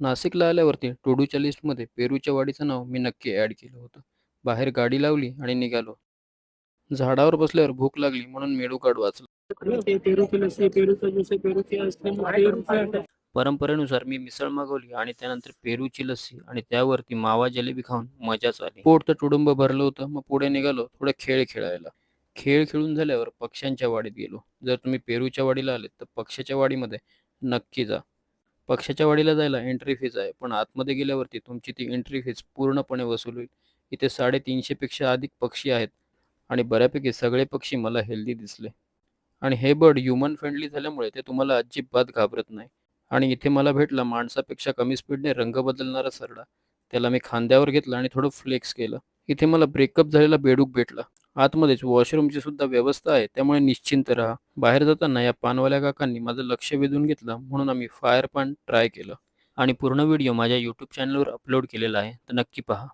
नाशिकला आल्यावरती टू-डूच्या लिस्टमध्ये पेरूच्या वाडीचं नाव मी नक्की ॲड केलं होतं. बाहेर गाडी लावली आणि निघालो. झाडावर बसल्यावर भूक लागली म्हणून मेडू कार्ड वाचलं. परंपरेनुसार मी मिसळ मागवली आणि त्यानंतर पेरूची लस्सी आणि त्यावरती मावा जलेबी खाऊन मजाच आली. पोट तर तुडुंब भरलं होतं. मग पुढे निघालो थोडा खेळ खेळायला. खेळ खेळून झाल्यावर पक्ष्यांच्या वाडीत गेलो. जर तुम्ही पेरूच्या वाडीला आले तर पक्ष्याच्या वाडीमध्ये नक्की जा. पक्ष्याच्या वाडीला जायला एंट्री फीज आहे, पण आतमध्ये गेल्यावरती तुमची ती एंट्री फीज पूर्णपणे वसूल होईल. इथे साडेतीनशेपेक्षा अधिक पक्षी आहेत आणि बऱ्यापैकी सगळे पक्षी मला हेल्दी दिसले. आणि हे बर्ड ह्युमन फ्रेंडली झाल्यामुळे ते तुम्हाला अजिबात घाबरत नाही. आणि इथे मला भेटला माणसापेक्षा कमी स्पीडने रंग बदलणारा सरडा. त्याला मी खांद्यावर घेतलं आणि थोडं फ्लेक्स केलं. इथे मला ब्रेकअप झालेला बेडूक भेटला. आतमध्येच वॉशरूमची सुद्धा व्यवस्था आहे, त्यामुळे निश्चिंत राहा. बाहेर जाताना या पानवाल्या काकांनी माझं लक्ष वेधून घेतलं म्हणून आम्ही फायर पान ट्राय केलं. आणि पूर्ण व्हिडिओ माझ्या यूट्यूब चॅनलवर अपलोड केलेला आहे, तर नक्की पहा.